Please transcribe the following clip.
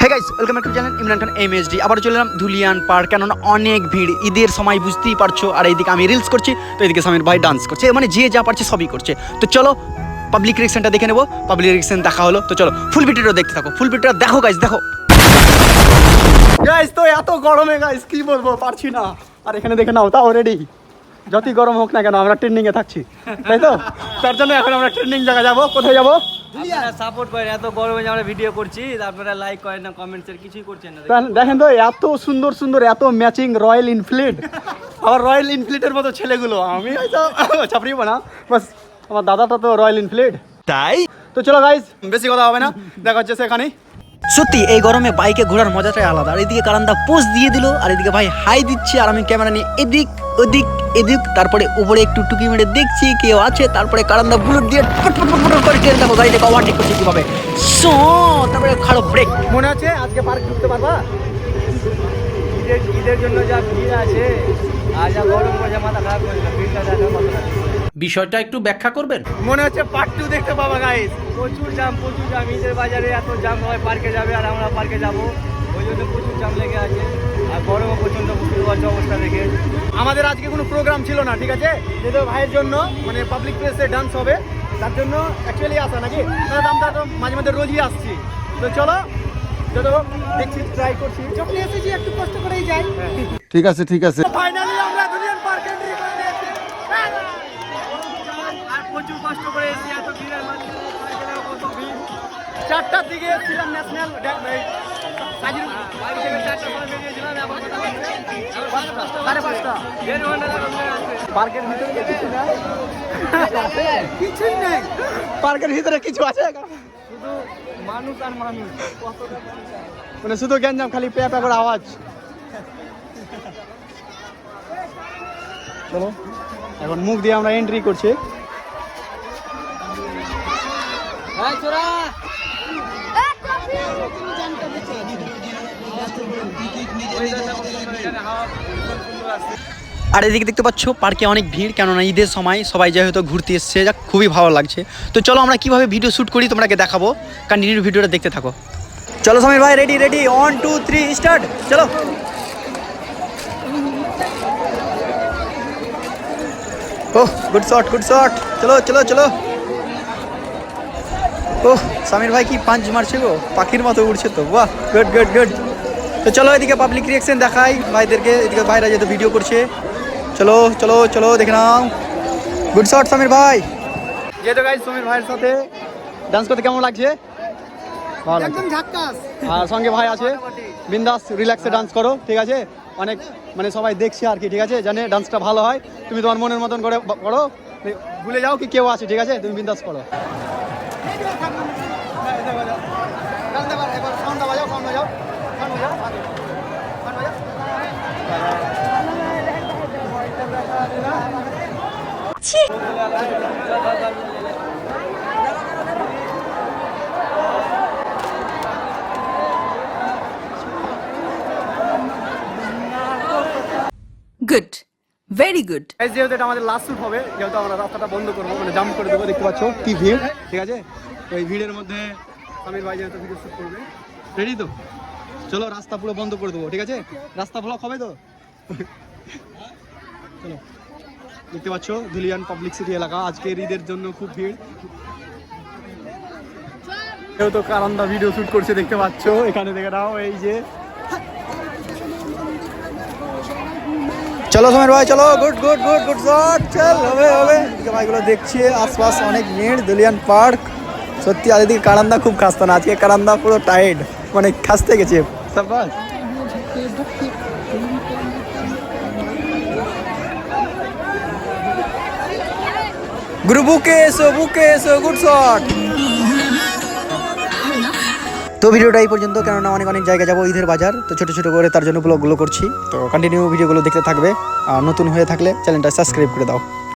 Hey guys welcome to channel Imran Khan MSD আবার চলে এলাম ধুলিয়ান পার্ক। কেননা অনেক ভিড়। ঈদের সময় বুঝতেই পারছ। আর এইদিকে আমি রিলস করছি তো সামির ভাই ডান্স করছে। মানে যে যা পারছে সবই করছে। তো চলো পাবলিক রিয়েকশনটা দেখে নেব। পাবলিক রিয়েকশন দেখা হলো। তো চলো ফুল ভিডিওটা দেখতে থাকো। ফুল ভিডিওটা দেখো গাইস দেখো। গাইস তো এত গরমে গাইস কি বলব পারছি না। আর এখানে দেখে নাও তাও রেডি যতই গরম হোক না কেন আমরা ট্রেন্ডিং এ থাকছি। তাই তো? তার জন্য এখন আমরা ট্রেন্ডিং জায়গায় যাব। কোথায় যাব? আপনারা সাপোর্ট করেন এত গরমে আমরা ভিডিও করছি আপনারা লাইক করেন না কমেন্টস এর কিছুই করছেন না। দেখেন- তো এত সুন্দর সুন্দর এত ম্যাচিং রয়্যাল ইনফ্লিট আবার রয়্যাল ইনফ্লিটের মতো ছেলেগুলো আমি হয়তো চাপড়ি না। বাস আমার দাদাটা তো রয়্যাল ইনফ্লিট তাই? তো চলো গাইজ বেশি কথা হবে না দেখা হচ্ছে সেখানে সত্যি, এই গরমে বাইকে ঘোরার মজাটাই আলাদা। আর এদিকে কারান্দা পোজ দিয়ে দিল, আর এদিকে ভাই হাই দিচ্ছে, আর আমি ক্যামেরা নিয়ে এদিক, ওদিক, এদিক, তারপরে উপরে একটু টুকি মেরে দেখছি কেউ আছে, তারপরে কারান্দা বুলেট দিয়ে করে টেনে দেখো গাড়িটাকে ওভারটেক করছে কীভাবে। সো তারপরে খাড়ো ব্রেক মনে আছে আজকে পার্ক ঢুকতে পারবা? ঈদের জন্য যা ভিড় আছে আর যা গরম পড়ছে, মাথা খারাপ করে ভিড়টা দেখা বিষয়টা একটু ব্যাখ্যা করবেন? মনে হচ্ছে পার্ট টু দেখতে পাবা গাইজ প্রচুর জাম প্রচুর জাম। ঈদের বাজারে এত জাম হয় পার্কে যাবে আর আমরা পার্কে যাব। ওই জন্য প্রচুর জাম লেগে আছে। আর গরমও প্রচণ্ড বুঝতে অবস্থা দেখে। আমাদের আজকে কোনো প্রোগ্রাম ছিল না ঠিক আছে? যেহেতু ভাইয়ের জন্য মানে পাবলিক প্লেসে ডান্স হবে তার জন্য অ্যাকচুয়ালি আসা নাকি? তাহলে আমরা তো মাঝে মাঝে রোজই আসছি। তো চলো দেখছি ট্রাই করছি। যখন এসেছি একটু কষ্ট করেই যাই। ঠিক আছে ঠিক আছে। ঘণ্টা লাগবে আসতে পার্কের ভিতরে কিছু নাই। কিছুই নেই। পার্কের ভিতরে কিছু আছে? শুধু মানুষ আর মানুষ। মানে শুধু গ্যাঞ্জাম খালি পেয়া পেয়া করে আওয়াজ। চলো এখন মুখ দিয়ে আমরা এন্ট্রি করছি। আর এদিকে দেখতে পাচ্ছ, পার্কে অনেক ভিড়, কেননা ঈদের সময় সবাই যেহেতু ঘুরতে এসছে যা খুবই ভালো লাগছে। তো চলো আমরা কীভাবে ভিডিও শ্যুট করি তোমাকে দেখাবো। কন্টিনিউ ভিডিওটা দেখতে থাকো। চলো সমীর ভাই ready ready one two three start চলো। Oh good shot good shot চলো চলো চলো। ওহ সমীর ভাই কি পাঁচ মারছে গো? পাখির মতো উড়ছে তো। বাহ গুড গুড গুড তো চলো এদিকে পাবলিক রিয়াকশন দেখাই। ভাইদেরকে এদিকে ভাইরা যেহেতু ভিডিও করছে। চলো চলো চলো দেখে নাও। গুড শট সমীর ভাই। যেহেতু গাই সমীর ভাইয়ের সাথে। ডান্স করতে কেমন লাগছে? ভালো একদম ঝাক্কাস। আর সঙ্গে ভাই আছে। বিন্দাস রিল্যাক্সে ডান্স করো ঠিক আছে? অনেক মানে সবাই দেখছে আর কি ঠিক আছে? জানে ডান্সটা ভালো হয়। তুমি তোমার মনের মতন করে করো। ভুলে যাও কি কেউ আছে ঠিক আছে? তুমি বিন্দাস করো। এবার বাজাও বাজাও। Good. Very good. Guys, যেহেতু এটা আমাদের লাস্ট শুট হবে যেহেতু আমরা রাস্তাটা বন্ধ করব মানে জাম্প করে দেবো দেখতে পাচ্ছ কি ভিড় ঠিক আছে এই ভিড়ের মধ্যে আমির ভাই যেহেতু ভিডিও শুট করবে রেডি তো চলো, রাস্তা পুরো বন্ধ করে দেবো, ঠিক আছে? রাস্তা ব্লক হবে তো? চলো। দেখতে পাচ্ছ, ধুলিয়ান পাবলিক সিটি এলাকা। আজকের ঈদের জন্য খুব ভিড়। কেউ তো কারান্দা ভিডিও শুট করছে, দেখতে পাচ্ছ? এখানে দেখে নাও, এই যে। চলো সমীর ভাই, চলো। Good good good good shot চল, হবে হবে। ভাইগুলো দেখছি, আশপাশ অনেক ভিড় দুলিয়ান পার্ক সত্যি আর এদিকে কারান্দা খুব খাস্তা না। আজকে কারান্দা পুরো টাইট মানে খাসতে গেছে। সাবাস গুরু বুকে তো ভিডিওটা এই পর্যন্ত, কেননা অনেক অনেক জায়গায় যাব, ঈদের বাজার। তো ছোটো ছোটো করে তার জন্য ব্লগগুলো করছি। তো কন্টিনিউ ভিডিওগুলো দেখতে থাকবে। আর নতুন হয়ে থাকলে চ্যানেলটা সাবস্ক্রাইব করে দাও।